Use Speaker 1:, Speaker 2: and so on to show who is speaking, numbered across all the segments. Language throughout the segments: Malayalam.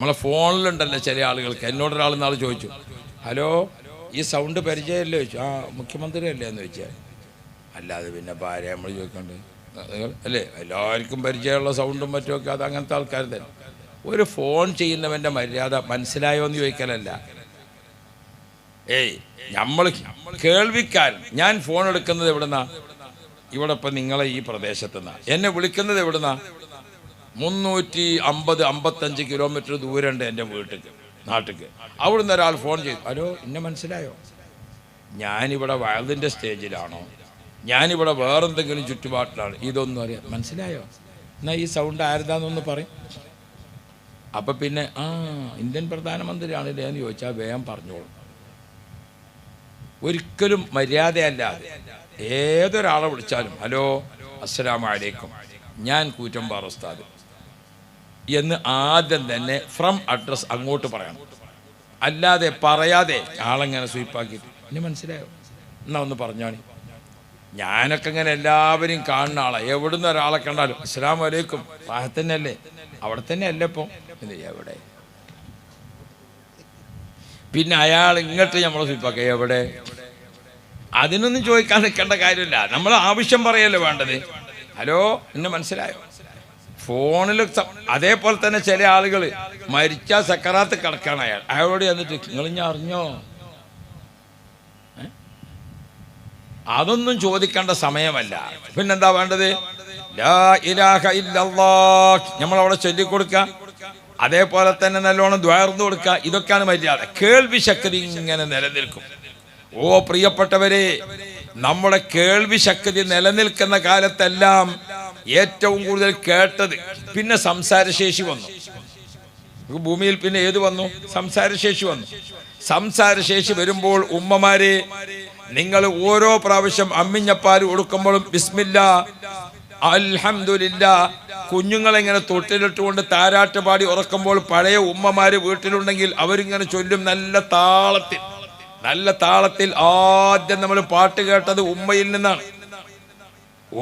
Speaker 1: നമ്മളെ ഫോണിലുണ്ടല്ലോ ചില ആളുകൾക്ക്. എന്നോടൊരാൾ നാൾ ചോദിച്ചു ഹലോ ഈ സൗണ്ട് പരിചയമല്ലേ? ചോദിച്ചു ആ മുഖ്യമന്ത്രി അല്ലേ എന്ന് ചോദിച്ചാൽ അല്ലാതെ പിന്നെ ഭാര്യ നമ്മൾ ചോദിക്കണ്ട് അല്ലേ? എല്ലാവർക്കും പരിചയമുള്ള സൗണ്ടും മറ്റുമൊക്കെ അത് അങ്ങനത്തെ ആൾക്കാർ തന്നെ ഒരു ഫോൺ ചെയ്യുന്നവന്റെ മര്യാദ മനസ്സിലായോ എന്ന് ചോദിക്കലല്ല. ഏയ് നമ്മൾ കേൾവിക്കാൻ ഞാൻ ഫോൺ എടുക്കുന്നത് എവിടുന്നാ? ഇവിടെ ഇപ്പം നിങ്ങളെ ഈ പ്രദേശത്തുനിന്നാണ് എന്നെ വിളിക്കുന്നത് എവിടുന്നാ? മുന്നൂറ്റി അമ്പത് അമ്പത്തഞ്ച് കിലോമീറ്റർ ദൂരമുണ്ട് എന്റെ വീട്ടിക്ക് നാട്ടിക്ക്. അവിടുന്ന് ഒരാൾ ഫോൺ ചെയ്തു ഹലോ എന്നെ മനസ്സിലായോ? ഞാനിവിടെ വയലിന്റെ സ്റ്റേജിലാണോ? ഞാനിവിടെ വേറെന്തെങ്കിലും ചുറ്റുപാട്ടിലാണ്. ഇതൊന്നും അറിയാം മനസ്സിലായോ? എന്നാൽ ഈ സൗണ്ട് ആരുതാന്നൊന്ന് പറയും. അപ്പം പിന്നെ ആ ഇന്ത്യൻ പ്രധാനമന്ത്രിയാണില്ലേ? എന്ന് ചോദിച്ചാൽ വേഗം പറഞ്ഞോളൂ. ഒരിക്കലും മര്യാദയല്ലാതെ ഏതൊരാളെ വിളിച്ചാലും ഹലോ അസ്സലാമലൈക്കും ഞാൻ കൂറ്റമ്പാറ ഉസ്താദ്. എന്ന് ആദ്യം തന്നെ ഫ്രം അഡ്രസ് അങ്ങോട്ട് പറയണം. അല്ലാതെ പറയാതെ ആളെങ്ങനെ സ്വീപ്പാക്കിയിട്ട്. ഇനി മനസ്സിലായോ? എന്നാ ഒന്ന് പറഞ്ഞോണി. ഞാനൊക്കെ ഇങ്ങനെ എല്ലാവരും കാണുന്ന ആളാണ് എവിടുന്ന് ഒരാളെ കണ്ടാലും അസ്സലാം വലൈക്കും പാഹത്തന്നെയല്ലേ അവിടെ തന്നെ അല്ലേ ഇപ്പം എവിടെ? പിന്നെ അയാൾ ഇങ്ങോട്ട് നമ്മളെ സ്വീപ്പാക്കുക എവിടെ? അതിനൊന്നും ചോദിക്കാൻ നിൽക്കേണ്ട കാര്യമില്ല. നമ്മൾ ആവശ്യം പറയല്ലോ വേണ്ടത്? ഹലോ? എന്നെ മനസ്സിലായോ? ഫോണിൽ അതേപോലെ തന്നെ ചില ആളുകൾ മരിച്ച സക്കറാത്ത് കിടക്കാണ് അയാൾ. അയാളോട് എന്നിട്ട് നിങ്ങൾ ഞാൻ അറിഞ്ഞോ? അതൊന്നും ചോദിക്കേണ്ട സമയമല്ല. പിന്നെന്താ വേണ്ടത്? നമ്മളവിടെ ചൊല്ലിക്കൊടുക്കുക അതേപോലെ തന്നെ നല്ലോണം ദ്വാർന്നു കൊടുക്കുക ഇതൊക്കെയാണ് മര്യാദ. കേൾവി ശക്തി ഇങ്ങനെ നിലനിൽക്കും. ഓ പ്രിയപ്പെട്ടവരെ നമ്മുടെ കേൾവി ശക്തി നിലനിൽക്കുന്ന കാലത്തെല്ലാം ഏറ്റവും കൂടുതൽ കേട്ടത്. പിന്നെ സംസാരശേഷി വന്നു. ഭൂമിയിൽ പിന്നെ ഏത് വന്നു? സംസാരശേഷി വന്നു. സംസാരശേഷി വരുമ്പോൾ ഉമ്മമാരെ നിങ്ങൾ ഓരോ പ്രാവശ്യം അമ്മിഞ്ഞപ്പാൽ കൊടുക്കുമ്പോഴും ബിസ്മില്ല അൽഹമില്ല കുഞ്ഞുങ്ങളെങ്ങനെ തൊട്ടിലിട്ടുകൊണ്ട് താരാട്ട് പാടി ഉറക്കുമ്പോൾ പഴയ ഉമ്മമാര് വീട്ടിലുണ്ടെങ്കിൽ അവരിങ്ങനെ ചൊല്ലും നല്ല താളത്തിൽ. നല്ല താളത്തിൽ ആദ്യം നമ്മൾ പാട്ട് കേട്ടത് ഉമ്മയിൽ നിന്നാണ്.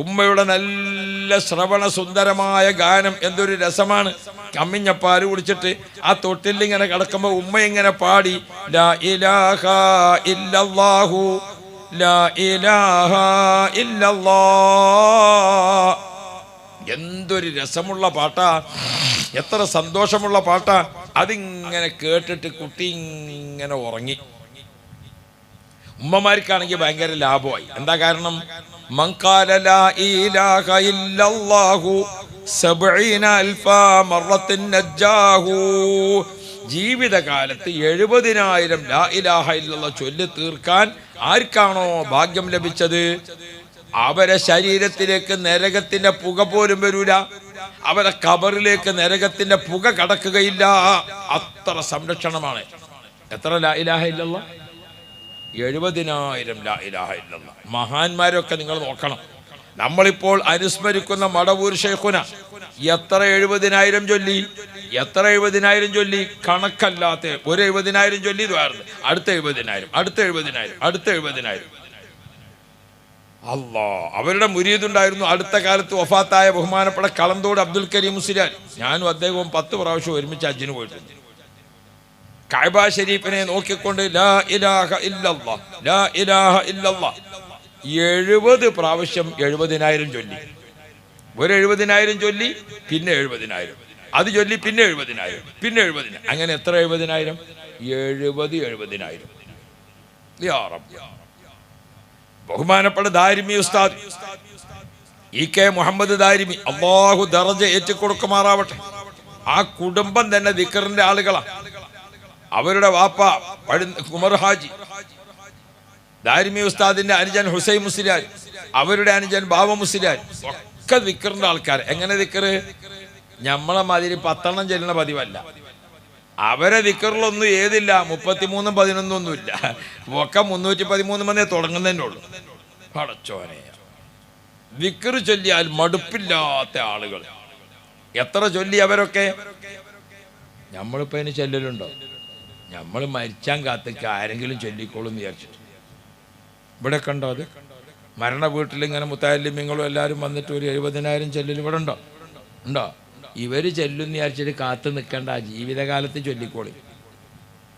Speaker 1: ഉമ്മയുടെ നല്ല ശ്രവണ സുന്ദരമായ ഗാനം എന്തൊരു രസമാണ്. കമ്മിഞ്ഞപ്പാൽ കുടിച്ചിട്ട് ആ തൊട്ടിൽ ഇങ്ങനെ കിടക്കുമ്പോൾ ഉമ്മ ഇങ്ങനെ പാടി ലാ ഇലാഹ ലാ ഇലാഹ എന്തൊരു രസമുള്ള പാട്ടാ. എത്ര സന്തോഷമുള്ള പാട്ടാ. അതിങ്ങനെ കേട്ടിട്ട് കുട്ടി ഇങ്ങനെ ഉറങ്ങി. ഉമ്മമാർക്കാണെങ്കിൽ ഭയങ്കര ലാഭമായി. എന്താ കാരണം? ജീവിതകാലത്ത് എഴുപതിനായിരം ലാ ഇലാഹ ചൊല്ലി തീർക്കാൻ ആർക്കാണോ ഭാഗ്യം ലഭിച്ചത്? അവരെ ശരീരത്തിലേക്ക് നരകത്തിന്റെ പുക പോലും വരൂല. അവരെ കബറിലേക്ക് നരകത്തിന്റെ പുക കടക്കുകയില്ല. അത്ര സംരക്ഷണമാണ്. എത്ര ലാ ഇലാഹ ഇല്ലല്ലാ? എഴുപതിനായിരം ലാ ഇലാഹ മഹാന്മാരൊക്കെ നിങ്ങൾ നോക്കണം. നമ്മളിപ്പോൾ അനുസ്മരിക്കുന്ന മടവൂർ ഷെയ്ഖുന എത്ര എഴുപതിനായിരം ചൊല്ലി? എത്ര എഴുപതിനായിരം ചൊല്ലി? കണക്കല്ലാത്ത ഒരു എഴുപതിനായിരം ചൊല്ലി വേറെ. അടുത്ത എഴുപതിനായിരം അടുത്ത എഴുപതിനായിരം അടുത്ത എഴുപതിനായിരം. അല്ലാ അവരുടെ മുരീതുണ്ടായിരുന്നു അടുത്ത കാലത്ത് വഫാത്തായ ബഹുമാനപ്പെട്ട കളന്തോട് അബ്ദുൽ കരീം മുസ്ലിയാൻ ഞാനും അദ്ദേഹവും പത്ത് പ്രാവശ്യം ഒരുമിച്ച് അജിന് പോയിട്ടുണ്ട്. കഅബ ഷരീഫിനെ നോക്കിക്കൊണ്ട് ലാ ഇലാഹ ഇല്ലല്ലാ ലാ ഇലാഹ ഇല്ലല്ലാ. എഴുപത് പ്രാവശ്യം എഴുപതിനായിരം ചൊല്ലി. ഒരു എഴുപതിനായിരം ചൊല്ലി പിന്നെ എഴുപതിനായിരം. അത് ചൊല്ലി പിന്നെ എഴുപതിനായിരം പിന്നെ എഴുപതിനായിരം. അങ്ങനെ എത്ര എഴുപതിനായിരം? എഴുപത് എഴുപതിനായിരം. ബഹുമാനപ്പെട്ട ദാരിമി ഉസ്താദ് ഇ കെ മുഹമ്മദ് ദാരിമി അള്ളാഹു ദറജ ഏറ്റുകൊടുക്കുമാറാവട്ടെ ആ കുടുംബം തന്നെ ദിക്കറിന്റെ ആളുകളാ. അവരുടെ വാപ്പ കുമർ ഹാജി ദാരിമി ഉസ്താദിന്റെ അനുജൻ ഹുസൈൻ മുസ്ലിയാർ അവരുടെ അനുജൻ ബാബ മുസ്ലിയാർ ഒക്കെ ദിക്കറിന്റെ ആൾക്കാർ. എങ്ങനെ ദിക്കറ് ഞമ്മളെ മാതിരി പത്തെണ്ണം ചെല്ലുന്ന പതിവല്ല. അവരെ ദിക്കറിലൊന്നും ഏതില്ല മുപ്പത്തിമൂന്നും പതിനൊന്നും ഒന്നുമില്ല. ഒക്കെ മുന്നൂറ്റി പതിമൂന്ന് മതിയെ തുടങ്ങുന്നതന്നെ ഉള്ളൂ. പടച്ചോനെ. ദിക്കറ് ചൊല്ലിയാൽ മടുപ്പില്ലാത്ത ആളുകൾ. എത്ര ചൊല്ലി അവരൊക്കെ? നമ്മളിപ്പോ അതിന് ചെല്ലലുണ്ടോ? നമ്മൾ മരിച്ചാൻ കാത്തേക്ക് ആരെങ്കിലും ചൊല്ലിക്കോളും വിചാരിച്ചിട്ട്. ഇവിടെ കണ്ടോ അത്? മരണ വീട്ടിൽ ഇങ്ങനെ മുത്തായാലും നിങ്ങളും എല്ലാവരും വന്നിട്ട് ഒരു എഴുപതിനായിരം ചെല്ലൽ ഇവിടെ ഉണ്ടോ? ഉണ്ടോ? ഇവർ ചെല്ലുന്ന വിചാരിച്ചിട്ട് കാത്തു നിൽക്കേണ്ട ജീവിതകാലത്ത് ചൊല്ലിക്കോളി.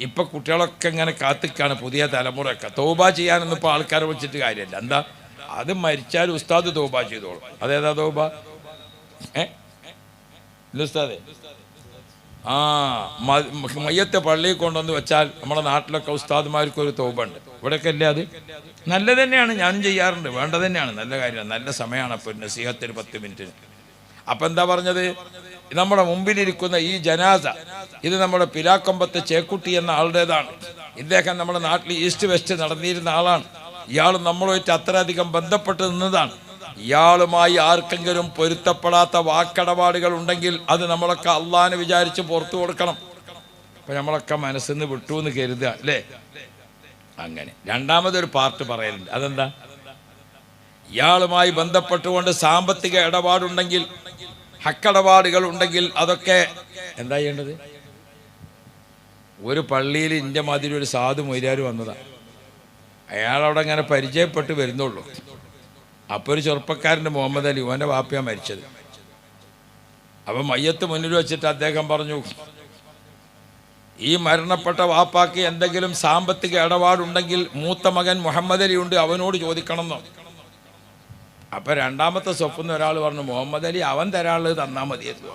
Speaker 1: ഇപ്പൊ കുട്ടികളൊക്കെ ഇങ്ങനെ കാത്തിക്കാണ് പുതിയ തലമുറയൊക്കെ. തോബ ചെയ്യാനൊന്നും ഇപ്പോൾ ആൾക്കാരെ വിളിച്ചിട്ട് കാര്യമില്ല. എന്താ? അത് മരിച്ചാൽ ഉസ്താദ് തോബ ചെയ്തോളും. അതേതാ തോബ? ഏ? ഉസ്താദേ. ആ മയ്യത്തെ പള്ളിയിൽ കൊണ്ടുവന്ന് വെച്ചാൽ നമ്മുടെ നാട്ടിലൊക്കെ ഉസ്താദ്മാർക്ക് ഒരു തോപുണ്ട്. ഇവിടെയൊക്കെ അല്ലേ അത്? നല്ല തന്നെയാണ് ഞാനും ചെയ്യാറുണ്ട്. വേണ്ട തന്നെയാണ് നല്ല കാര്യമാണ്. നല്ല സമയമാണ് അപ്പോൾ നസീഹത്തിന് പത്ത് മിനിറ്റിന്. അപ്പം എന്താ പറഞ്ഞത്? നമ്മുടെ മുമ്പിലിരിക്കുന്ന ഈ ജനാസ ഇത് നമ്മുടെ പിലാക്കൊമ്പത്തെ ചേക്കുട്ടി എന്ന ആളുടേതാണ്. ഇദ്ദേഹം നമ്മുടെ നാട്ടിൽ ഈസ്റ്റ് വെസ്റ്റ് നടന്നിരുന്ന ആളാണ്. ഇയാൾ നമ്മളുമായിട്ട് അത്രയധികം ബന്ധപ്പെട്ട് നിന്നതാണ്. ഇയാളുമായി ആർക്കെങ്കിലും പൊരുത്തപ്പെടാത്ത വാക്കടപാടുകൾ ഉണ്ടെങ്കിൽ അത് നമ്മളൊക്കെ അള്ളാനെ വിചാരിച്ച് പുറത്തു കൊടുക്കണം. അപ്പൊ നമ്മളൊക്കെ മനസ്സിൽ നിന്ന് വിട്ടു എന്ന് കരുതുക അല്ലേ? അങ്ങനെ. രണ്ടാമതൊരു പാർട്ട് പറയലുണ്ട്. അതെന്താ? ഇയാളുമായി ബന്ധപ്പെട്ടുകൊണ്ട് സാമ്പത്തിക ഇടപാടുണ്ടെങ്കിൽ ഹക്കടപാടുകൾ ഉണ്ടെങ്കിൽ അതൊക്കെ എന്താ ചെയ്യേണ്ടത്? ഒരു പള്ളിയിൽ ഇന്ത്യ മാതിരി ഒരു സാധു മൊയ്യാർ വന്നതാണ് അയാളവിടെ അങ്ങനെ പരിചയപ്പെട്ട് വരുന്നുള്ളൂ. അപ്പോൾ ഒരു ചെറുപ്പക്കാരന്റെ മുഹമ്മദ് അലി ഓന്റെ വാപ്പയാ മരിച്ചത്. അപ്പം മയ്യത്ത് മുന്നിൽ വെച്ചിട്ട് അദ്ദേഹം പറഞ്ഞു ഈ മരണപ്പെട്ട വാപ്പാക്ക് എന്തെങ്കിലും സാമ്പത്തിക ഇടപാടുണ്ടെങ്കിൽ മൂത്ത മകൻ മുഹമ്മദ് അലി ഉണ്ട് അവനോട് ചോദിക്കണമെന്നോ? അപ്പൊ രണ്ടാമത്തെ സ്വപ്നം ഒരാൾ പറഞ്ഞു മുഹമ്മദ് അലി അവൻ തരാനുള്ളത് തന്നാ മതി എന്ന്.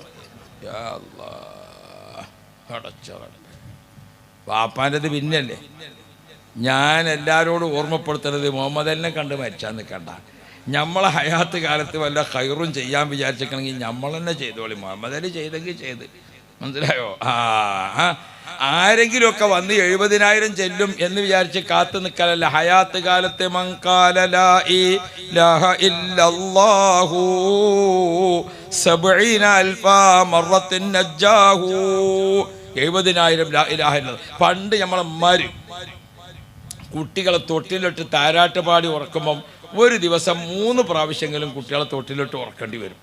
Speaker 1: വാപ്പാന്റെത് പിന്നല്ലേ? ഞാൻ എല്ലാരോടും ഓർമ്മപ്പെടുത്തുന്നത് മുഹമ്മദ് അലിനെ കണ്ട് മരിച്ചാൽ നിൽക്കണ്ട നമ്മളെ ഹയാത്ത് കാലത്ത് വല്ല ഹൈറും ചെയ്യാൻ വിചാരിച്ചിരിക്കണമെങ്കിൽ നമ്മൾ തന്നെ ചെയ്തോളി. മുഹമ്മദ് അലി ചെയ്തെങ്കിൽ ചെയ്ത്. മനസ്സിലായോ? ആ ആരെങ്കിലും ആരെങ്കിലുമൊക്കെ വന്ന് എഴുപതിനായിരം ചെല്ലും എന്ന് വിചാരിച്ച് കാത്തു നിൽക്കലല്ല. ഹയാത്ത് കാലത്ത് എഴുപതിനായിരം ലാ ഇലാഹ മരും പണ്ട് കുട്ടികളെ തൊട്ടിലിട്ട് താരാട്ട് പാടി ഉറക്കുമ്പം ഒരു ദിവസം മൂന്ന് പ്രാവശ്യമെങ്കിലും കുട്ടികളെ തൊട്ടിലിട്ട് ഉറക്കേണ്ടി വരും.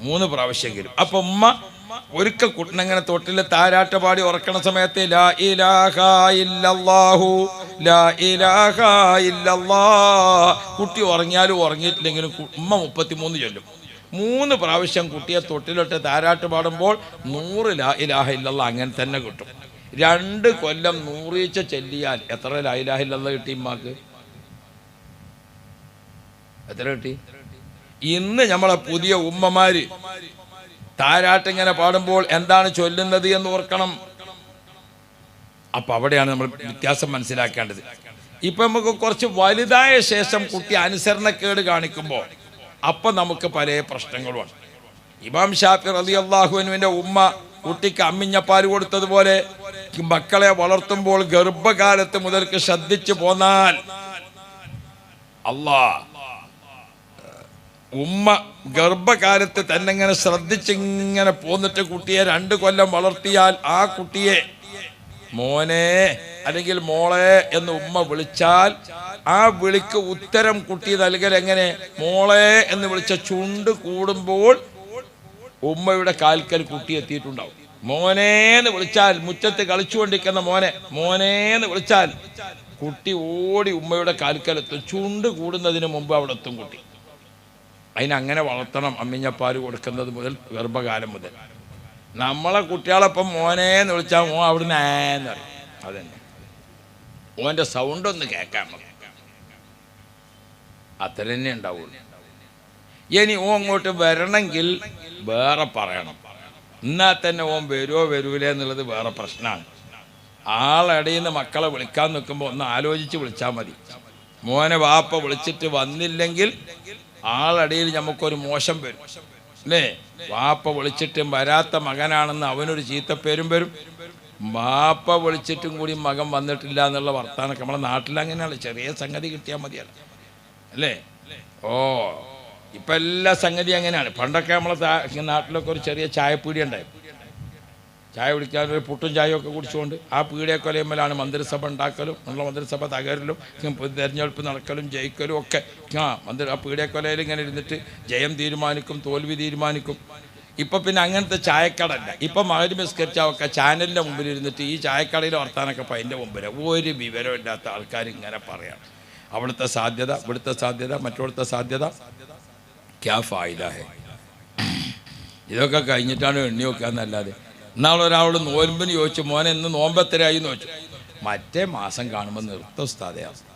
Speaker 1: മൂന്ന് പ്രാവശ്യമെങ്കിലും. അപ്പൊ ഉമ്മ ഒരുക്ക കുട്ടനങ്ങനെ തൊട്ടിൽ താരാട്ട് പാടി ഉറക്കണ സമയത്ത് ലാ ഇലാഹ ലാ ഇലാഹ കുട്ടി ഉറങ്ങിയാലും ഉറങ്ങിയിട്ടില്ലെങ്കിലും ഉമ്മ മുപ്പത്തിമൂന്ന് ചൊല്ലും. മൂന്ന് പ്രാവശ്യം കുട്ടിയെ തൊട്ടിലിട്ട് താരാട്ട് പാടുമ്പോൾ നൂറ് ലാ ഇലാഹ ഇല്ലല്ല അങ്ങനെ തന്നെ കിട്ടും. രണ്ട് കൊല്ലം നൂറീച്ച ചെല്ലിയാൽ എത്ര ലാ ഇലാഹ ഇല്ലല്ല കിട്ടി ഉമ്മാക്ക്? എത്ര കിട്ടി? ഇന്ന് നമ്മളെ പുതിയ ഉമ്മമാര് താരാട്ട് ഇങ്ങനെ പാടുമ്പോൾ എന്താണ് ചൊല്ലുന്നത് എന്ന് ഓർക്കണം. അപ്പൊ അവിടെയാണ് നമ്മൾ വ്യത്യാസം മനസ്സിലാക്കേണ്ടത്. ഇപ്പൊ നമുക്ക് കുറച്ച് വലുതായ ശേഷം കുട്ടി അനുസരണക്കേട് കാണിക്കുമ്പോൾ അപ്പൊ നമുക്ക് പല പ്രശ്നങ്ങളുമാണ് ഇമാം ഷാഫി റലി അള്ളാഹുവിനുവിന്റെ ഉമ്മ കുട്ടിക്ക് അമ്മിഞ്ഞപ്പാൽ കൊടുത്തതുപോലെ മക്കളെ വളർത്തുമ്പോൾ ഗർഭകാലത്ത് മുതൽക്ക് ശ്രദ്ധിച്ചു പോന്നാൽ അള്ളാ ഉമ്മ ഗർഭകാലത്ത് തന്നെ ഇങ്ങനെ ശ്രദ്ധിച്ചിങ്ങനെ പോന്നിട്ട് കുട്ടിയെ രണ്ട് കൊല്ലം വളർത്തിയാൽ ആ കുട്ടിയെ മോനെ അല്ലെങ്കിൽ മോളെ എന്ന് ഉമ്മ വിളിച്ചാൽ ആ വിളിക്ക് ഉത്തരം കുട്ടി നൽകൽ എങ്ങനെ മോളെ എന്ന് വിളിച്ച ചുണ്ട് കൂടുമ്പോൾ ഉമ്മയുടെ കാൽക്കൽ കുട്ടി എത്തിയിട്ടുണ്ടാവും. മോനെ എന്ന് വിളിച്ചാൽ മുറ്റത്ത് കളിച്ചുകൊണ്ടിരിക്കുന്ന മോനെ മോനെ എന്ന് വിളിച്ചാൽ കുട്ടി ഓടി ഉമ്മയുടെ കാൽക്കലെത്തും ചുണ്ട് കൂടുന്നതിന് മുമ്പ് അവിടെ എത്തും കുട്ടി. അതിനങ്ങനെ വളർത്തണം അമ്മിഞ്ഞപ്പാൽ കൊടുക്കുന്നത് മുതൽ ഗർഭകാലം മുതൽ. നമ്മളെ കുട്ടികളെപ്പം മോനെ എന്ന് വിളിച്ചാൽ മോൻ അവിടുന്ന് ഏന്ന് പറയും. അതന്നെ. ഓന്റെ സൗണ്ട് ഒന്ന് നമുക്ക് അത്ര തന്നെ ഉണ്ടാവുള്ളൂ. ഇനി ഓ അങ്ങോട്ട് വരണമെങ്കിൽ വേറെ പറയണം. എന്നാൽ തന്നെ ഓൻ വരുമോ വരൂലേ എന്നുള്ളത് വേറെ പ്രശ്നമാണ് ആളടയിൽ നിന്ന് മക്കളെ വിളിക്കാൻ നിൽക്കുമ്പോൾ ഒന്ന് ആലോചിച്ച് വിളിച്ചാൽ മതി. മോനെ വാപ്പ വിളിച്ചിട്ട് വന്നില്ലെങ്കിൽ ആളടിയിൽ നമുക്കൊരു മോശം വരും. അല്ലേ? വാപ്പ വിളിച്ചിട്ടും വരാത്ത മകനാണെന്ന് അവനൊരു ചീത്തപ്പേരും വരും. വാപ്പ വിളിച്ചിട്ടും കൂടി മകൻ വന്നിട്ടില്ല എന്നുള്ള വർത്താനൊക്കെ നമ്മളെ നാട്ടിൽ അങ്ങനെയാണ് ചെറിയ സംഗതി കിട്ടിയാൽ മതിയല്ല. അല്ലേ? ഓ ഇപ്പം എല്ലാ സംഗതി അങ്ങനെയാണ്. പണ്ടൊക്കെ നമ്മളെ നാട്ടിലൊക്കെ ഒരു ചെറിയ ചായപ്പീടി ഉണ്ടായിരുന്നു ചായ കുടിക്കാൻ ഒരു പുട്ടും ചായയൊക്കെ കുടിച്ചുകൊണ്ട് ആ പീടിയ കൊലയുമ്മലാണ് മന്ത്രിസഭ ഉണ്ടാക്കലും ഉള്ള മന്ത്രിസഭ തകരലും തെരഞ്ഞെടുപ്പ് നടക്കലും ജയിക്കലും ഒക്കെ. ആ മന്ത്രി ആ പീടിയ കൊലയിൽ ഇങ്ങനെ ഇരുന്നിട്ട് ജയം തീരുമാനിക്കും തോൽവി തീരുമാനിക്കും. ഇപ്പം പിന്നെ അങ്ങനത്തെ ചായക്കടല്ല ഇപ്പം മകര് ബിസ്കരിച്ചൊക്കെ ചാനലിന്റെ മുമ്പിൽ ഇരുന്നിട്ട് ഈ ചായക്കടയിലെ വർത്താനൊക്കെ അപ്പം അതിന്റെ മുമ്പിൽ ഒരു വിവരമില്ലാത്ത ആൾക്കാർ ഇങ്ങനെ പറയാം അവിടുത്തെ സാധ്യത ഇവിടുത്തെ സാധ്യത മറ്റവിടുത്തെ സാധ്യത. ക്യാ ഇതൊക്കെ കഴിഞ്ഞിട്ടാണ് എണ്ണി വെക്കാന്നല്ലാതെ എന്നാൾ ഒരാളോട് നോൻപിന് ചോദിച്ചു മോനെ ഇന്ന് നോമ്പെത്തരായി എന്ന് ചോദിച്ചു. മറ്റേ മാസം കാണുമ്പോൾ നിർത്ത ഉസ്താദയാണ്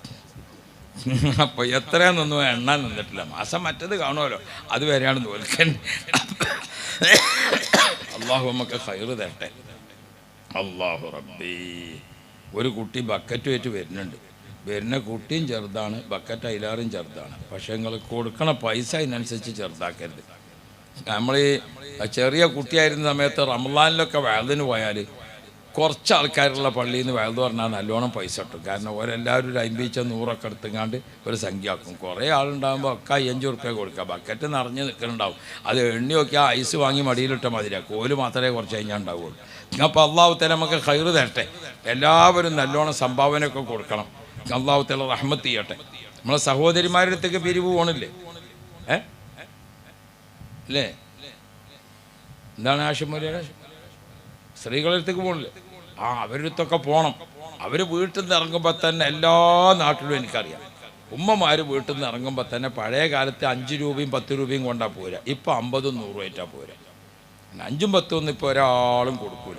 Speaker 1: അപ്പോൾ എത്രയാണെന്നൊന്നും എണ്ണാൻ നിന്നിട്ടില്ല. മാസം മറ്റത് കാണുമല്ലോ. അതുവരെയാണ് നോൽക്കൻ. അള്ളാഹു നമുക്ക് ഹൈറ് തരട്ടെ. അള്ളാഹു റബ്ബി. ഒരു കുട്ടി ബക്കറ്റ് വെച്ച് വരുന്നുണ്ട്. വരുന്ന കുട്ടിയും ചെറുതാണ് ബക്കറ്റ് അയിലാറും ചെറുതാണ്. പക്ഷേ നിങ്ങൾ കൊടുക്കണ പൈസ അതിനനുസരിച്ച് ചെറുതാക്കരുത്. നമ്മൾ ഈ ചെറിയ കുട്ടിയായിരുന്ന സമയത്ത് റംലാനിലൊക്കെ വയലിന് പോയാൽ കുറച്ച് ആൾക്കാരുള്ള പള്ളിയിൽ നിന്ന് വേളത് പറഞ്ഞാൽ നല്ലോണം പൈസ കിട്ടും. കാരണം ഓരെല്ലാവരും ഒരു അമ്പീച്ച നൂറൊക്കെ എടുത്തുങ്ങാണ്ട് ഒരു സംഖ്യ ആക്കും. കുറേ ആളുണ്ടാകുമ്പോൾ ഒക്കെ അയ്യഞ്ച് ഉറുപ്പ്യ കൊടുക്കുക. ബക്കറ്റ് നിറഞ്ഞ് നിൽക്കുന്നുണ്ടാവും അത് എണ്ണി നോക്കിയാൽ ഐസ് വാങ്ങി മടിയിലിട്ട മതിരാ കോൽ മാത്രമേ കുറച്ച് കഴിഞ്ഞാൽ ഉണ്ടാവുകയുള്ളൂ അപ്പോൾ അള്ളാഹുത്തല നമുക്ക് കയറ് തരട്ടെ. എല്ലാവരും നല്ലോണം സംഭാവനയൊക്കെ കൊടുക്കണം. അള്ളാഹുത്തല റഹ്മത്ത് ചെയ്യട്ടെ. നമ്മളെ സഹോദരിമാരുടെ അടുത്തേക്ക് പിരിവ് പോകണില്ലേ ഏ? അല്ലേ? എന്താണ് ആശുപത്രി സ്ത്രീകളെടുത്തേക്ക് പോകണില്ലേ ആ അവരടുത്തൊക്കെ പോകണം അവർ വീട്ടിൽ നിന്ന് ഇറങ്ങുമ്പോൾ തന്നെ എല്ലാ നാട്ടിലും എനിക്കറിയാം. ഉമ്മമാർ വീട്ടിൽ നിന്ന് ഇറങ്ങുമ്പോൾ തന്നെ പഴയ കാലത്ത് അഞ്ച് രൂപയും പത്ത് രൂപയും കൊണ്ടാ പോരാ. ഇപ്പം അമ്പതും നൂറും ആയിട്ടാണ് പോരാ. അഞ്ചും പത്തും ഒന്നും ഇപ്പോൾ ഒരാളും കൊടുക്കൂല.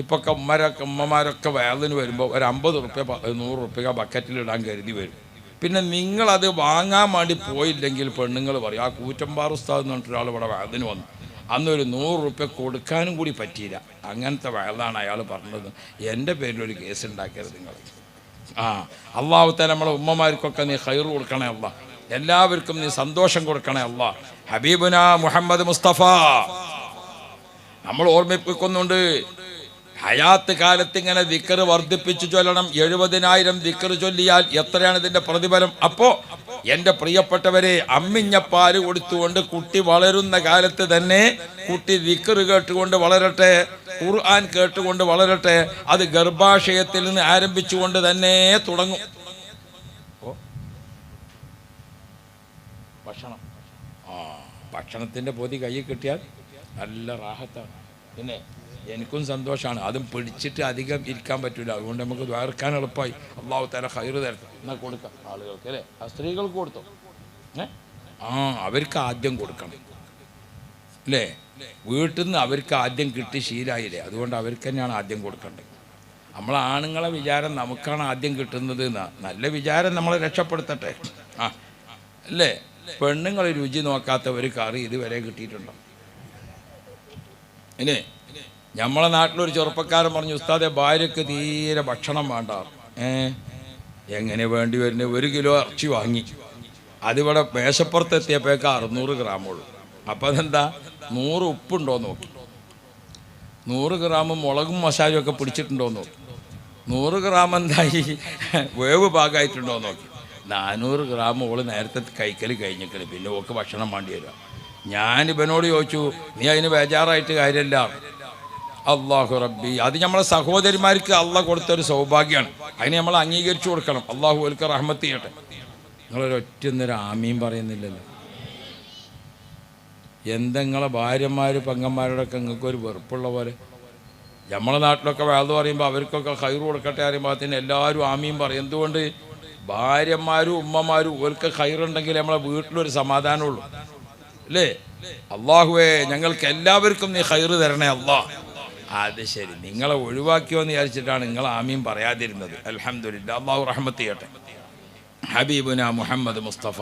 Speaker 1: ഇപ്പൊക്കെ ഉമ്മരൊക്കെ ഉമ്മമാരൊക്കെ വയലിന് വരുമ്പോൾ ഒരു അമ്പത് റുപ്യ നൂറ് റുപ്യ ബക്കറ്റിലിടാൻ കരുതി വരും. പിന്നെ നിങ്ങളത് വാങ്ങാൻ വേണ്ടി പോയില്ലെങ്കിൽ പെണ്ണുങ്ങൾ പറയും ആ കൂറ്റമ്പാർ ഉസ്താദ് എന്ന് പറഞ്ഞിട്ട് ഒരാൾ ഇവിടെ അതിന് വന്നു. അന്നൊരു നൂറ് റുപ്യ കൊടുക്കാനും കൂടി പറ്റിയില്ല. അങ്ങനത്തെ വയലാണ് അയാൾ പറഞ്ഞത്. എന്റെ പേരിലൊരു കേസ് ഉണ്ടാക്കരുത് നിങ്ങൾ. ആ അള്ളാഹുത്തെ നമ്മളെ ഉമ്മമാർക്കൊക്കെ നീ ഹൈർ കൊടുക്കണേ അല്ല എല്ലാവർക്കും നീ സന്തോഷം കൊടുക്കണേ അല്ല ഹബീബുന മുഹമ്മദ് മുസ്തഫ. നമ്മൾ ഓർമ്മിപ്പിക്കുന്നുണ്ട് ഹയാത്ത് കാലത്ത് ഇങ്ങനെ ദിക്കർ വർദ്ധിപ്പിച്ചു ചൊല്ലണം. എഴുപതിനായിരം ദിക്കർ ചൊല്ലിയാൽ എത്രയാണ് ഇതിന്റെ പ്രതിഫലം? അപ്പോ എന്റെ പ്രിയപ്പെട്ടവരെ അമ്മിഞ്ഞപ്പാൽ കൊടുത്തുകൊണ്ട് കുട്ടി വളരുന്ന കാലത്ത് തന്നെ കുട്ടി ദിക്കറ് കേട്ടുകൊണ്ട് വളരട്ടെ ഖുർആൻ കേട്ടുകൊണ്ട് വളരട്ടെ അത് ഗർഭാശയത്തിൽ നിന്ന് ആരംഭിച്ചുകൊണ്ട് തന്നെ തുടങ്ങും. ഭക്ഷണം. ആ ഭക്ഷണത്തിന്റെ പൊതി കയ്യിൽ കിട്ടിയാൽ നല്ല റാഹത്താണ്. പിന്നെ എനിക്കും സന്തോഷമാണ്. അതും പിടിച്ചിട്ട് അധികം ഇരിക്കാൻ പറ്റില്ല അതുകൊണ്ട് നമുക്ക് വേർക്കാൻ എളുപ്പമായി. അള്ളാഹു തല ഹൈറ് തരട്ടെ. എന്നാൽ കൊടുക്കാം ആളുകൾക്ക് അല്ലേ? ആ സ്ത്രീകൾക്ക് കൊടുത്തു? ഏ? ആ അവർക്ക് ആദ്യം കൊടുക്കണം. അല്ലേ? വീട്ടിൽ നിന്ന് അവർക്ക് ആദ്യം കിട്ടി ശീലായില്ലേ? അതുകൊണ്ട് അവർക്ക് തന്നെയാണ് ആദ്യം കൊടുക്കേണ്ടത് നമ്മൾ ആണുങ്ങളെ വിചാരം നമുക്കാണ് ആദ്യം കിട്ടുന്നത് നല്ല വിചാരം നമ്മളെ രക്ഷപ്പെടുത്തട്ടെ. ആ അല്ലേ? പെണ്ണുങ്ങളെ രുചി നോക്കാത്ത ഒരു കറി ഇതുവരെ കിട്ടിയിട്ടുണ്ടോ? ഇല്ലേ? നമ്മളെ നാട്ടിലൊരു ചെറുപ്പക്കാരൻ പറഞ്ഞു ഉസ്താദെ ഭാര്യക്ക് തീരെ ഭക്ഷണം വേണ്ട. ഏ? എങ്ങനെ വേണ്ടി വരുന്നത് ഒരു കിലോ ഇറച്ചി വാങ്ങി. അതിവിടെ മേശപ്പുറത്ത് എത്തിയപ്പോഴേക്ക് അറുന്നൂറ് ഗ്രാമുള്ളൂ. അപ്പം അതെന്താ? നൂറ് ഉപ്പുണ്ടോ നോക്കി. നൂറ് ഗ്രാം മുളകും മസാലയും ഒക്കെ പിടിച്ചിട്ടുണ്ടോ നോക്കി. നൂറ് ഗ്രാം എന്തായി? വേവ് പാകമായിട്ടുണ്ടോ നോക്കി. നാനൂറ് ഗ്രാം ഓൾ നേരത്തെ കൈക്കൽ കഴിഞ്ഞിട്ടില്ല പിന്നെ ഓക്ക് ഭക്ഷണം വേണ്ടി വരിക. ഞാൻ ഇവനോട് ചോദിച്ചു നീ അതിന് ബേജാറായിട്ട് കാര്യമില്ല. അള്ളാഹു റബ്ബി. അത് നമ്മളെ സഹോദരിമാർക്ക് അള്ളാഹ് കൊടുത്തൊരു സൗഭാഗ്യമാണ്. അതിനെ നമ്മൾ അംഗീകരിച്ചു കൊടുക്കണം. അള്ളാഹു ഒൽക്ക് റഹ്മത്ത് ചെയ്യട്ടെ. നിങ്ങളൊരൊറ്റ നേരം ആമീൻ പറയുന്നില്ലല്ലോ. എന്തെങ്ങളെ ഭാര്യമാർ പെങ്ങന്മാരോടൊക്കെ നിങ്ങൾക്ക് ഒരു വെറുപ്പുള്ള പോലെ? നമ്മളെ നാട്ടിലൊക്കെ വേദം പറയുമ്പോൾ അവർക്കൊക്കെ ഹൈറ് കൊടുക്കട്ടെ അറിയുമ്പോൾ അതിന് എല്ലാവരും ആമീൻ പറയും. എന്തുകൊണ്ട്? ഭാര്യമാരും ഉമ്മമാരും ഓർക്ക് ഹൈറുണ്ടെങ്കിൽ നമ്മളെ വീട്ടിലൊരു സമാധാനമുള്ളൂ. അല്ലേ? അള്ളാഹുവേ ഞങ്ങൾക്ക് എല്ലാവർക്കും നീ ഹൈറ് തരണേ അള്ളാഹ് അത് ശരി. നിങ്ങളെ ഒഴിവാക്കിയോ എന്ന് വിചാരിച്ചിട്ടാണ് നിങ്ങൾ ആമീൻ പറയാതിരുന്നത്. അലഹമില്ല അള്ളാഹു റഹ്മത്ത് ചെയ്യട്ടെ. ഹബീബുന മുഹമ്മദ് മുസ്തഫ.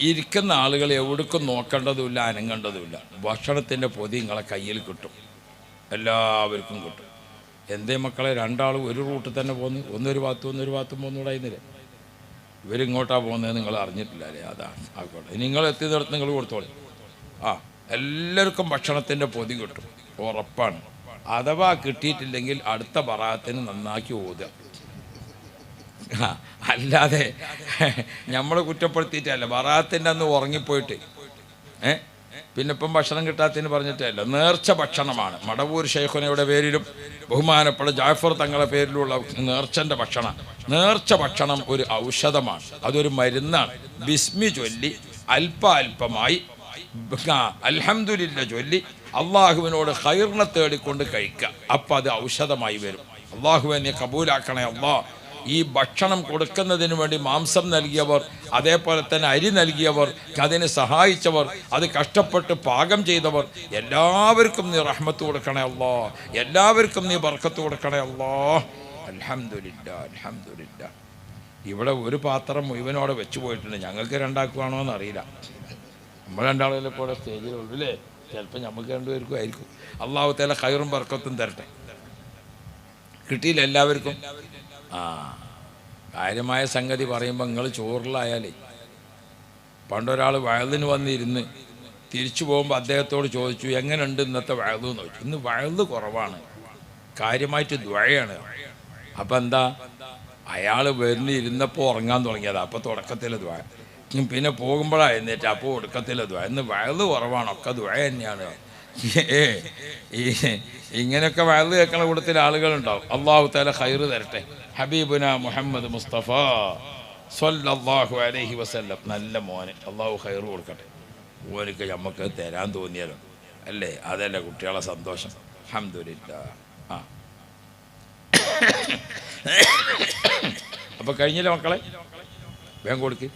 Speaker 1: ഇരിക്കുന്ന ആളുകൾ എവിടേക്കും നോക്കേണ്ടതുമില്ല അനങ്ങേണ്ടതുമില്ല. ഭക്ഷണത്തിന്റെ പൊതി നിങ്ങളെ കയ്യിൽ കിട്ടും. എല്ലാവർക്കും കിട്ടും. എന്തേ മക്കളെ രണ്ടാളും ഒരു റൂട്ടിൽ തന്നെ പോന്ന് ഒന്നൊരു ഭാഗത്തും ഒന്നൊരു ഭാഗത്തും ഇന്നലെ ഇവരിങ്ങോട്ടാണ് പോകുന്നത് നിങ്ങൾ അറിഞ്ഞിട്ടില്ല അല്ലേ? അതാണ്. ആയിക്കോട്ടെ. നിങ്ങൾ എത്തിയ നിങ്ങൾ കൊടുത്തോളി. ആ എല്ലാവർക്കും ഭക്ഷണത്തിന്റെ പൊതി കിട്ടും. ഉറപ്പാണ്. അഥവാ കിട്ടിയിട്ടില്ലെങ്കിൽ അടുത്ത പറാത്തിന് നന്നാക്കി ഓതുക. അല്ലാതെ നമ്മൾ കുറ്റപ്പെടുത്തിയിട്ടല്ല. ബറാത്തിന്റെ അന്ന് ഉറങ്ങിപ്പോയിട്ട് ഏ? പിന്നെ ഇപ്പം ഭക്ഷണം കിട്ടാത്തതിന് പറഞ്ഞിട്ടല്ല. നേർച്ച ഭക്ഷണമാണ്. മടവൂർ ഷെയ്ഖുനയുടെ പേരിലും ബഹുമാനപ്പെട്ട ജാഫർ തങ്ങളുടെ പേരിലുള്ള നേർച്ചന്റെ ഭക്ഷണം. നേർച്ച ഭക്ഷണം ഒരു ഔഷധമാണ്. അതൊരു മരുന്നാണ്. ബിസ്മി ചൊല്ലി അല്പ അല്പമായി അൽഹമുല്ല ചൊല്ലി അള്ളാഹുവിനോട് ഹൈറിനെ തേടിക്കൊണ്ട് കഴിക്കുക അപ്പം അത് ഔഷധമായി വരും. അള്ളാഹുവെ നീ കബൂലാക്കണേ അള്ളാ ഈ ഭക്ഷണം കൊടുക്കുന്നതിന് വേണ്ടി മാംസം നൽകിയവർ അതേപോലെ തന്നെ അരി നൽകിയവർ അതിന് സഹായിച്ചവർ അത് കഷ്ടപ്പെട്ട് പാകം ചെയ്തവർ എല്ലാവർക്കും നീ റഹ്മത്ത് കൊടുക്കണേ അല്ലോ. എല്ലാവർക്കും നീ ബർക്കത്ത് കൊടുക്കണേ അല്ലോ. അലഹമില്ല അലഹമില്ല ഇവിടെ ഒരു പാത്രം മുഴുവനോടെ വെച്ചു പോയിട്ടുണ്ട്. ഞങ്ങൾക്ക് രണ്ടാക്കുവാണോ എന്നറിയില്ല നമ്മൾ രണ്ടാളുകളെ കൂടെ സ്റ്റേജിലുള്ളൂ അല്ലേ? ചിലപ്പോൾ നമുക്ക് രണ്ടുപേർക്കും ആയിരിക്കും. അള്ളാഹു തല കയറും ബർക്കത്തും തരട്ടെ. കിട്ടിയില്ല എല്ലാവർക്കും? ആ. കാര്യമായ സംഗതി പറയുമ്പോൾ നിങ്ങൾ ചോറിലായാലേ. പണ്ടൊരാൾ വയലിന് വന്നിരുന്ന് തിരിച്ചു പോകുമ്പോൾ അദ്ദേഹത്തോട് ചോദിച്ചു എങ്ങനെയുണ്ട് ഇന്നത്തെ വയലു? എന്ന് ചോദിച്ചു. ഇന്ന് വയൽ കുറവാണ്. കാര്യമായിട്ട് ദ്വഴയാണ് അപ്പം എന്താ? അയാൾ വരുന്നിരുന്നപ്പോൾ ഉറങ്ങാൻ തുടങ്ങിയത്. അപ്പോൾ തുടക്കത്തിൽ ദ്വ ഉം പിന്നെ പോകുമ്പോഴാണ് എന്നിട്ട് അപ്പോൾ ഒടുക്കത്തില്ല ദ്വ ഇന്ന് വയൽ കുറവാണ്. ഒക്കെ ദ്വ തന്നെയാണ്. ഏ ഈ ഇങ്ങനെയൊക്കെ വയൽ കേൾക്കുന്ന കൂട്ടത്തിൽ ആളുകളുണ്ടാവും. അള്ളാഹു താല ഹൈറ് തരട്ടെ. ഹബീബുന മുഹമ്മദ് മുസ്തഫ സ്വല്ലല്ലാഹു അലഹി വസല്ലം. നല്ല മോന്. അള്ളാഹു ഹൈറ് കൊടുക്കട്ടെ. ഓനക്ക് നമുക്ക് തരാൻ തോന്നിയാലോ. അല്ലേ? അതല്ലേ കുട്ടികളെ സന്തോഷം. അഹമ്മദില്ല ആ. അപ്പൊ കഴിഞ്ഞില്ല മക്കളെ? വേഗം കൊടുക്ക്.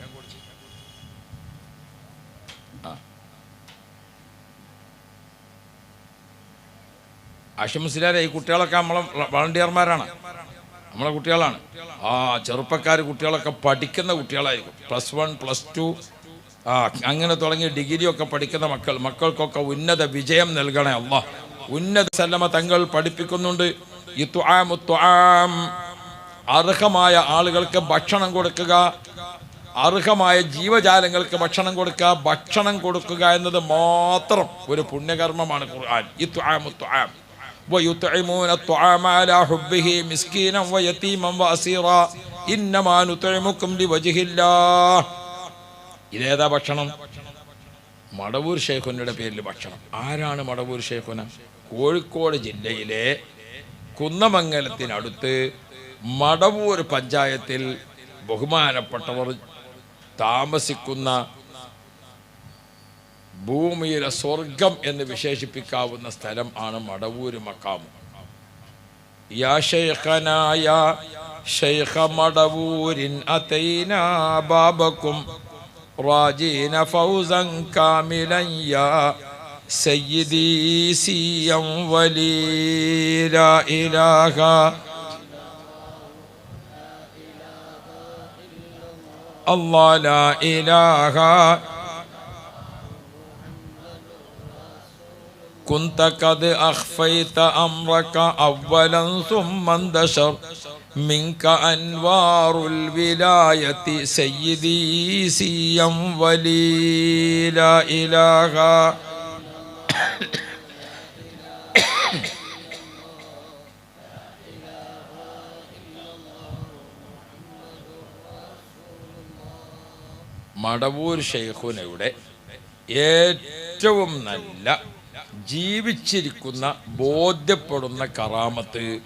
Speaker 1: ആശംസിലാരെ ഈ കുട്ടികളൊക്കെ നമ്മളെ വളണ്ടിയർമാരാണ്. നമ്മളെ കുട്ടികളാണ്. ആ ചെറുപ്പക്കാർ കുട്ടികളൊക്കെ പഠിക്കുന്ന കുട്ടികളായിരിക്കും. പ്ലസ് വൺ പ്ലസ് ടു ആ അങ്ങനെ തുടങ്ങി ഡിഗ്രിയൊക്കെ പഠിക്കുന്ന മക്കൾ. മക്കൾക്കൊക്കെ ഉന്നത വിജയം നൽകണേ അല്ല ഉന്നത സല്ലമ തങ്ങൾ പഠിപ്പിക്കുന്നുണ്ട്. അർഹമായ ആളുകൾക്ക് ഭക്ഷണം കൊടുക്കുക. അർഹമായ ജീവജാലങ്ങൾക്ക് ഭക്ഷണം കൊടുക്കുക. ഭക്ഷണം കൊടുക്കുക എന്നത് മാത്രം ഒരു പുണ്യകർമ്മമാണ് ഖുർആൻ. ത്വാം ത്വാം. ويطعمون الطعام على حبه مسكينا ويتيما واسيرا انما نطعمكم لوجه الله ഇതേതാ ഭക്ഷണം മടവൂർ ഷേഖുനയുടെ പേരിൽ ഭക്ഷണം ആരാണ് മടവൂർ ഷേഖുന കോഴിക്കോട് ജില്ലയിലെ കുന്നമംഗലത്തിനടുത്ത് മടവൂർ പഞ്ചായത്തിൽ ബഹുമാനപ്പെട്ടവർ താമസിക്കുന്ന ഭൂമിയിലെ സ്വർഗം എന്ന് വിശേഷിപ്പിക്കാവുന്ന സ്ഥലം ആണ് മടവൂര് മക്കാമ് യാ ശൈഖനായ ശൈഖ മടവൂരിൻ അതൈന ബാബക്കും റാജീന ഫൗസൻ കാമിലൻ യാ സയ്യിദി സിയം വലി ലാ ഇലാഹ. അല്ലാ ലാ ഇലാഹ كنت قد أخفيت أمرك أولا ثم اندشر منك أنوار الولاية سيدي سيا ولي لا إله മടവൂർ ഷെയ്ഖുനയുടെ ഏറ്റവും നല്ല ജീവിച്ചിരിക്കുന്ന ബോധ്യപ്പെടുന്ന കറാമത്ത്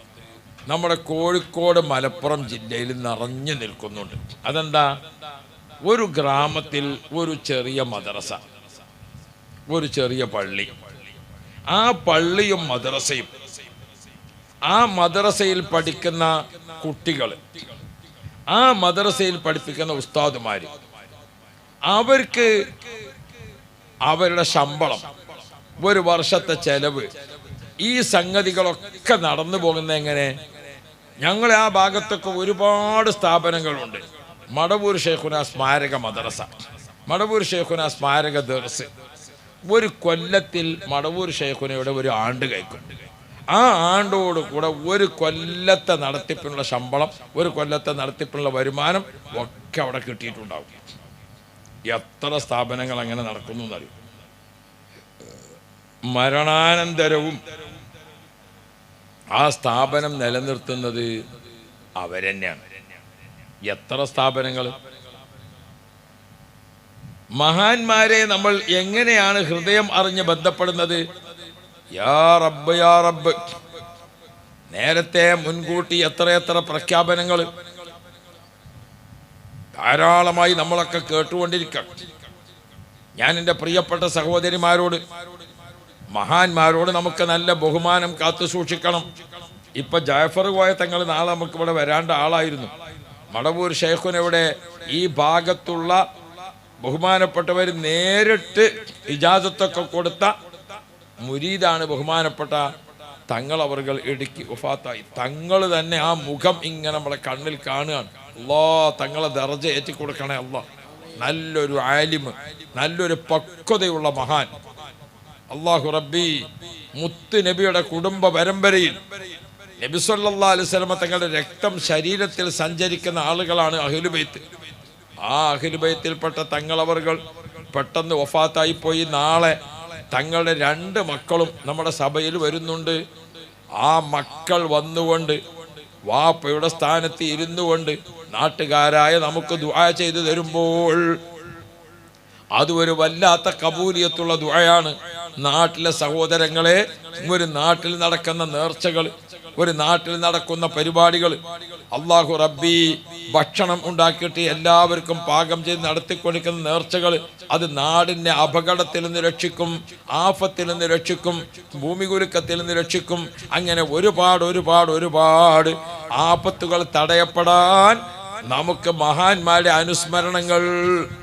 Speaker 1: നമ്മുടെ കോഴിക്കോട് മലപ്പുറം ജില്ലയിൽ നിറഞ്ഞു നിൽക്കുന്നുണ്ട്. അതെന്താ? ഒരു ഗ്രാമത്തിൽ ഒരു ചെറിയ മദ്രസ ഒരു ചെറിയ പള്ളി. ആ പള്ളിയും മദ്രസയും ആ മദ്രസയിൽ പഠിക്കുന്ന കുട്ടികൾ ആ മദ്രസയിൽ പഠിപ്പിക്കുന്ന ഉസ്താദുമാർ അവർക്ക് അവരുടെ ശമ്പളം ഒരു വർഷത്തെ ചെലവ്. ഈ സംഗതികളൊക്കെ നടന്നു പോകുന്നത് എങ്ങനെ? ഞങ്ങൾ ആ ഭാഗത്തൊക്കെ ഒരുപാട് സ്ഥാപനങ്ങളുണ്ട്. മടവൂർ ഷേഖുന സ്മാരക മദ്രസ മടവൂർ ഷേഖുന സ്മാരക ദർസ്. ഒരു കൊല്ലത്തിൽ മടവൂർ ഷേഖുനയുടെ ഒരു ആണ്ട് കഴിക്കും ആ ആണ്ടോട് കൂടെ ഒരു കൊല്ലത്തെ നടത്തിപ്പിനുള്ള ശമ്പളം ഒരു കൊല്ലത്തെ നടത്തിപ്പിനുള്ള വരുമാനം ഒക്കെ അവിടെ കിട്ടിയിട്ടുണ്ടാവും. എത്ര സ്ഥാപനങ്ങൾ അങ്ങനെ നടക്കുന്നു എന്നറിയും? മരണാനന്തരവും ആ സ്ഥാപനം നിലനിർത്തുന്നത് അവരെന്നെയാണ്. എത്ര സ്ഥാപനങ്ങൾ? മഹാന്മാരെ നമ്മൾ എങ്ങനെയാണ് ഹൃദയം അറിഞ്ഞ് ബന്ധപ്പെടുന്നത്? യാ റബ്ബ് യാ റബ്ബ്. നേരത്തെ മുൻകൂട്ടി എത്രയെത്ര പ്രഖ്യാപനങ്ങൾ. ധാരാളമായി നമ്മളൊക്കെ കേട്ടുകൊണ്ടിരിക്കണം ഞാൻ എന്റെ പ്രിയപ്പെട്ട സഹോദരിമാരോട് മഹാന്മാരോട് നമുക്ക് നല്ല ബഹുമാനം കാത്തു സൂക്ഷിക്കണം. ഇപ്പൊ ജാഫർ പോയ തങ്ങൾ നാളെ നമുക്ക് ഇവിടെ വരാണ്ട ആളായിരുന്നു. മടവൂർ ഷേഖുനവിടെ ഈ ഭാഗത്തുള്ള ബഹുമാനപ്പെട്ടവർ നേരിട്ട് ഇജാസത്തൊക്കെ കൊടുത്ത മുരീദാണ് ബഹുമാനപ്പെട്ട തങ്ങൾ അവർകൾ ഇടുക്കി ഉഫാത്തായി തങ്ങൾ തന്നെ ആ മുഖം ഇങ്ങനെ നമ്മളെ കണ്ണിൽ കാണുകയാണ്. അല്ലോ തങ്ങളെ ദർജ ഏറ്റി കൊടുക്കണേ നല്ലൊരു ആലിമ് നല്ലൊരു പക്വതയുള്ള മഹാൻ. അള്ളാഹു റബ്ബി മുത്ത് നബിയുടെ കുടുംബ പരമ്പരയിൽ നബി സല്ലല്ലാഹു അലൈഹി തങ്ങളുടെ രക്തം ശരീരത്തിൽ സഞ്ചരിക്കുന്ന ആളുകളാണ് അഹ്ലുബൈത്ത്. ആ അഹ്ലുബൈത്തിൽപ്പെട്ട തങ്ങളവറുകൾ പെട്ടെന്ന് ഒഫാത്തായി പോയി നാളെ തങ്ങളുടെ രണ്ട് മക്കളും നമ്മുടെ സഭയിൽ വരുന്നുണ്ട്. ആ മക്കൾ വന്നുകൊണ്ട് വാപ്പയുടെ സ്ഥാനത്ത് ഇരുന്നു കൊണ്ട് നാട്ടുകാരായ നമുക്ക് ദുആ ചെയ്തു തരുമ്പോൾ അത് ഒരു വല്ലാത്ത കബൂലിയത്തുള്ള ദുആയാണ്. നാട്ടിലെ സഹോദരങ്ങളെ ഒരു നാട്ടിൽ നടക്കുന്ന നേർച്ചകൾ ഒരു നാട്ടിൽ നടക്കുന്ന പരിപാടികൾ. അള്ളാഹു റബ്ബി ഭക്ഷണം ഉണ്ടാക്കിയിട്ട് എല്ലാവർക്കും പാകം ചെയ്ത് നടത്തിക്കൊടുക്കുന്ന നേർച്ചകൾ. അത് നാടിനെ അപകടത്തിൽ നിന്ന് രക്ഷിക്കും ആഫത്തിൽ നിന്ന് രക്ഷിക്കും ഭൂമി കുലുക്കത്തിൽ നിന്ന് രക്ഷിക്കും. അങ്ങനെ ഒരുപാട് ഒരുപാട് ഒരുപാട് ആപത്തുകൾ തടയപ്പെടാൻ നമുക്ക് മഹാന്മാരുടെ അനുസ്മരണങ്ങൾ